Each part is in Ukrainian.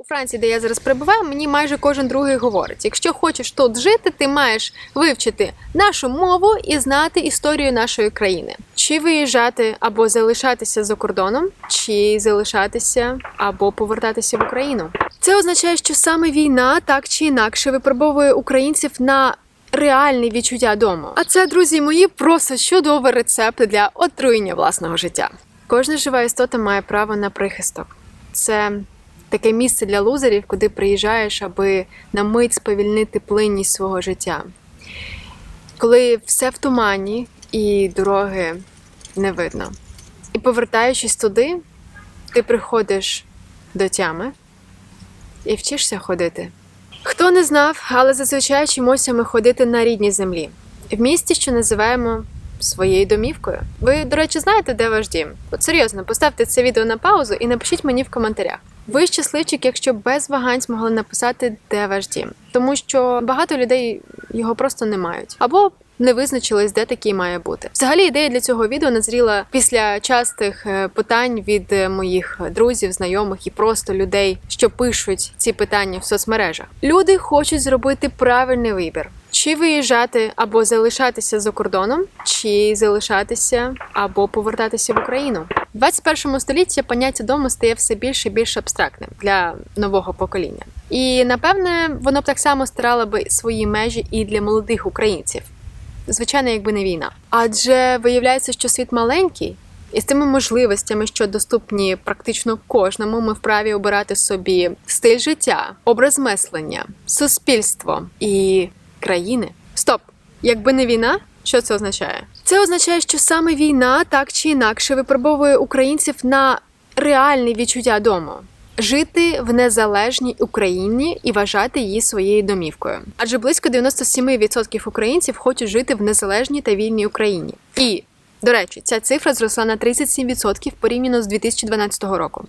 У Франції, де я зараз перебуваю, мені майже кожен другий говорить: якщо хочеш тут жити, ти маєш вивчити нашу мову і знати історію нашої країни. Чи виїжджати або залишатися за кордоном, чи залишатися або повертатися в Україну. Це означає, що саме війна так чи інакше випробовує українців на реальне відчуття дому. А це, друзі мої, просто чудовий рецепт для отруєння власного життя. Кожна жива істота має право на прихисток. Це таке місце для лузерів, куди приїжджаєш, аби на мить сповільнити плинність свого життя. Коли все в тумані і дороги не видно. І повертаючись туди, ти приходиш до тями і вчишся ходити. Хто не знав, але зазвичай вчимося ми ходити на рідній землі, в місті, що називаємо своєю домівкою. Ви, до речі, знаєте, де ваш дім? От серйозно, поставте це відео на паузу і напишіть мені в коментарях. Ви щасливчик, якщо без вагань змогли написати, де ваш дім, тому що багато людей його просто не мають. Або не визначились, де такий має бути. Взагалі, ідея для цього відео назріла після частих е, питань від е, моїх друзів, знайомих і просто людей, що пишуть ці питання в соцмережах. Люди хочуть зробити правильний вибір. Чи виїжджати або залишатися за кордоном, чи залишатися або повертатися в Україну в 21 столітті поняття дому стає все більше і більш абстрактним для нового покоління. І напевне воно б так само стирало би свої межі і для молодих українців. Звичайно, якби не війна. Адже виявляється, що світ маленький, і з тими можливостями, що доступні практично кожному, ми вправі обирати собі стиль життя, образ мислення, суспільство і країни. Стоп! Якби не війна, що це означає? Це означає, що саме війна так чи інакше випробовує українців на реальне відчуття дому. Жити в незалежній Україні і вважати її своєю домівкою, адже близько 97% українців хочуть жити в незалежній та вільній Україні. І до речі, ця цифра зросла на 37% порівняно з 2012 року.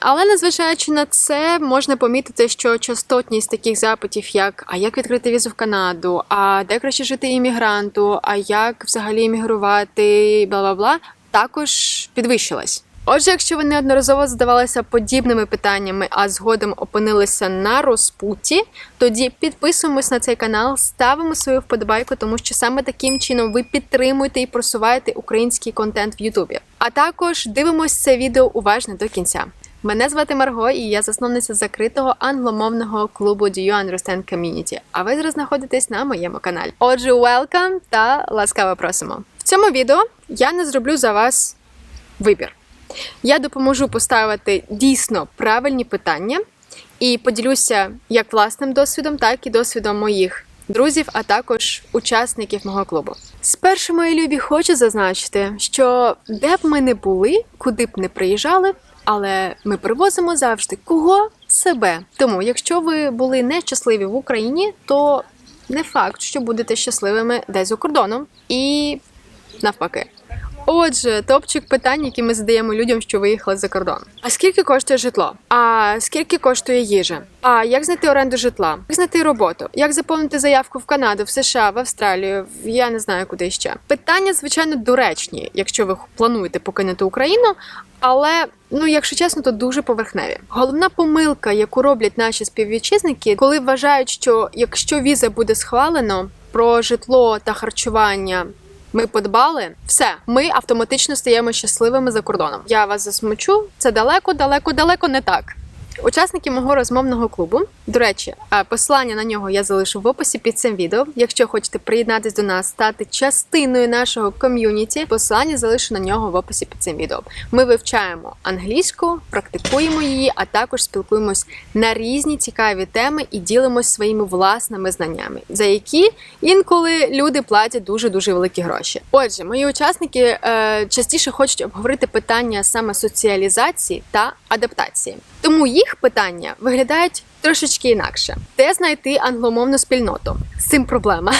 Але незважаючи на це, можна помітити, що частотність таких запитів, як а як відкрити візу в Канаду, а де краще жити іммігранту, а як взагалі іммігрувати, бла бла бла, також підвищилась. Отже, якщо ви неодноразово задавалися подібними питаннями, а згодом опинилися на розпуті, тоді підписуємось на цей канал, ставимо свою вподобайку, тому що саме таким чином ви підтримуєте і просуваєте український контент в Ютубі. А також дивимось це відео уважно до кінця. Мене звати Марго, і я засновниця закритого англомовного клубу Do You Understand Community. А ви зараз знаходитесь на моєму каналі. Отже, welcome та ласкаво просимо. В цьому відео я не зроблю за вас вибір. Я допоможу поставити дійсно правильні питання і поділюся як власним досвідом, так і досвідом моїх друзів, а також учасників мого клубу. Спершу, мої любі, хочу зазначити, що де б ми не були, куди б не приїжджали, але ми привозимо завжди кого себе. Тому, якщо ви були нещасливі в Україні, то не факт, що будете щасливими десь за кордоном і навпаки. Отже, топчик питань, які ми задаємо людям, що виїхали за кордон. А скільки коштує житло? А скільки коштує їжа? А як знайти оренду житла? Як знайти роботу? Як заповнити заявку в Канаду, в США, в Австралію? Я не знаю куди ще. Питання, звичайно, доречні, якщо ви плануєте покинути Україну. Але ну, якщо чесно, то дуже поверхневі. Головна помилка, яку роблять наші співвітчизники, коли вважають, що якщо віза буде схвалено про житло та харчування ми подбали, все, ми автоматично стаємо щасливими за кордоном. Я вас засмучу. Це далеко, далеко, далеко не так. Учасники мого розмовного клубу. До речі, посилання на нього я залишу в описі під цим відео. Якщо хочете приєднатись до нас, стати частиною нашого ком'юніті, посилання залишу на нього в описі під цим відео. Ми вивчаємо англійську, практикуємо її, а також спілкуємось на різні цікаві теми і ділимось своїми власними знаннями, за які інколи люди платять дуже дуже великі гроші. Отже, мої учасники е, частіше хочуть обговорити питання саме соціалізації та адаптації. Тому їх питання виглядають трошечки інакше: де знайти англомовну спільноту? З цим проблема.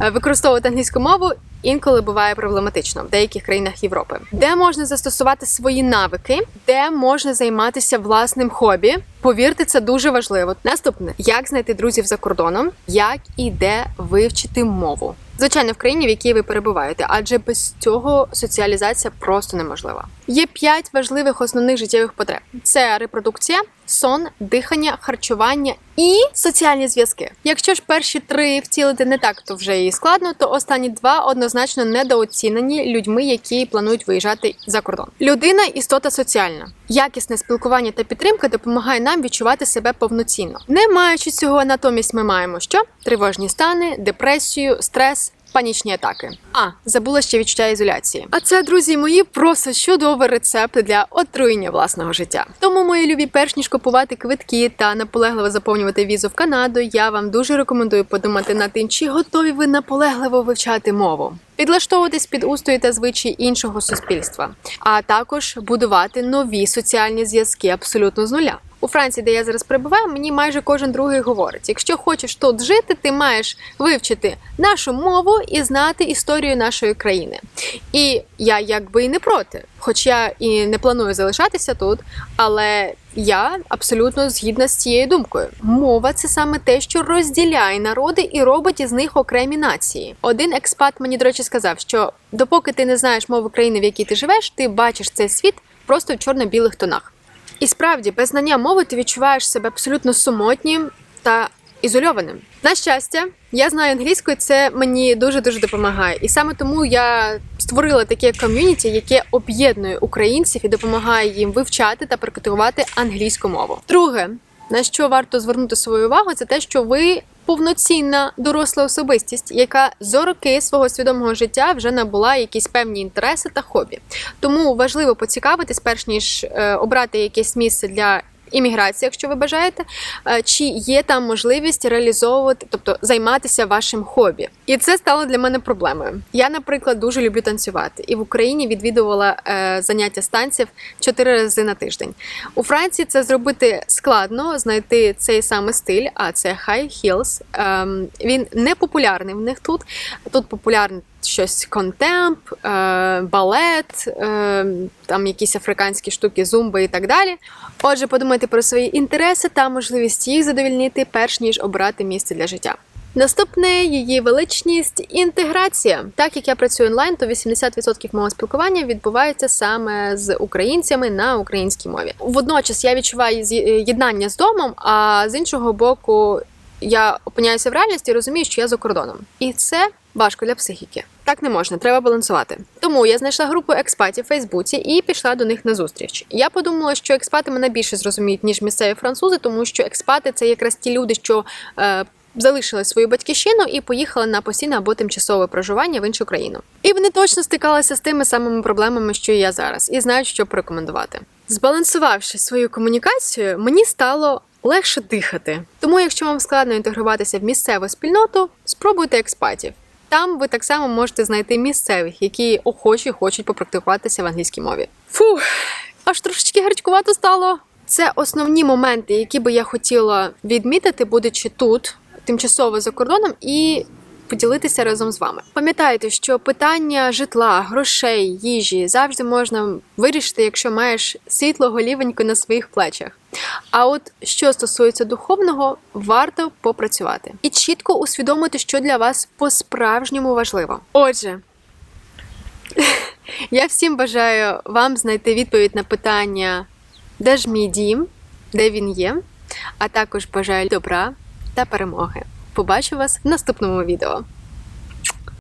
Е, Використовувати англійську мову інколи буває проблематично в деяких країнах Європи. Де можна застосувати свої навики, де можна займатися власним хобі. Повірте, це дуже важливо. Наступне: як знайти друзів за кордоном, як і де вивчити мову. Звичайно, в країні, в якій ви перебуваєте, адже без цього соціалізація просто неможлива. Є п'ять важливих основних життєвих потреб: це репродукція, сон, дихання, харчування і соціальні зв'язки. Якщо ж перші три втілити не так, то вже і складно, то останні два однозначно недооцінені людьми, які планують виїжджати за кордон. Людина істота соціальна. Якісне спілкування та підтримка допомагає нам відчувати себе повноцінно. Не маючи цього, натомість ми маємо що тривожні стани, депресію, стрес. Панічні атаки. А забула ще відчуття ізоляції. А це, друзі мої, просто чудовий рецепт для отруєння власного життя. Тому, мої любі, перш ніж купувати квитки та наполегливо заповнювати візу в Канаду, я вам дуже рекомендую подумати над тим, чи готові ви наполегливо вивчати мову. Підлаштовуватись під устої та звичаї іншого суспільства, а також будувати нові соціальні зв'язки абсолютно з нуля. У Франції, де я зараз перебуваю, мені майже кожен другий говорить: якщо хочеш тут жити, ти маєш вивчити нашу мову і знати історію нашої країни. І я якби і не проти, хоч я і не планую залишатися тут, але я абсолютно згідна з цією думкою. Мова це саме те, що розділяє народи і робить із них окремі нації. Один експат мені, до речі, сказав, що допоки ти не знаєш мову країни, в якій ти живеш, ти бачиш цей світ просто в чорно-білих тонах. І справді, без знання мови ти відчуваєш себе абсолютно самотнім та ізольованим. На щастя, я знаю англійську, і це мені дуже дуже допомагає. І саме тому я створила таке ком'юніті, яке об'єднує українців і допомагає їм вивчати та практикувати англійську мову. Друге, на що варто звернути свою увагу, це те, що ви повноцінна доросла особистість, яка за роки свого свідомого життя вже набула якісь певні інтереси та хобі. Тому важливо поцікавитись, перш ніж е, обрати якесь місце для. Імміграція, якщо ви бажаєте, е, чи є там можливість реалізовувати, тобто займатися вашим хобі, і це стало для мене проблемою. Я, наприклад, дуже люблю танцювати, і в Україні відвідувала е, заняття з танців чотири рази на тиждень. У Франції це зробити складно, знайти цей самий стиль, а це high heels. Ем, він не популярний в них тут. Тут популярний щось контемп, е, балет, е, там якісь африканські штуки, зумби і так далі. Отже, подумайте про свої інтереси та можливість їх задовільнити, перш ніж обрати місце для життя. Наступне її величність інтеграція. Так як я працюю онлайн, то 80% мого спілкування відбувається саме з українцями на українській мові. Водночас я відчуваю єднання з домом, а з іншого боку, я опиняюся в реальності і розумію, що я за кордоном. І це важко для психіки. Так не можна, треба балансувати. Тому я знайшла групу експатів в Фейсбуці і пішла до них на зустріч. Я подумала, що експати мене більше зрозуміють, ніж місцеві французи, тому що експати це якраз ті люди, що. Е, Залишили свою батьківщину і поїхали на постійне або тимчасове проживання в іншу країну. І вони точно стикалися з тими самими проблемами, що і я зараз, і знають, що порекомендувати. Збалансувавши свою комунікацію, мені стало легше дихати. Тому, якщо вам складно інтегруватися в місцеву спільноту, спробуйте експатів. Там ви так само можете знайти місцевих, які охочі хочуть попрактикуватися в англійській мові. Фух, аж трошечки гарячкувато стало. Це основні моменти, які би я хотіла відмітити, будучи тут тимчасово за кордоном, і поділитися разом з вами. Пам'ятайте, що питання житла, грошей, їжі завжди можна вирішити, якщо маєш світло голівенько на своїх плечах. А от що стосується духовного, варто попрацювати і чітко усвідомити, що для вас по-справжньому важливо. Отже, я всім бажаю вам знайти відповідь на питання, де ж мій дім, де він є, а також бажаю добра та перемоги. Побачу вас в наступному відео.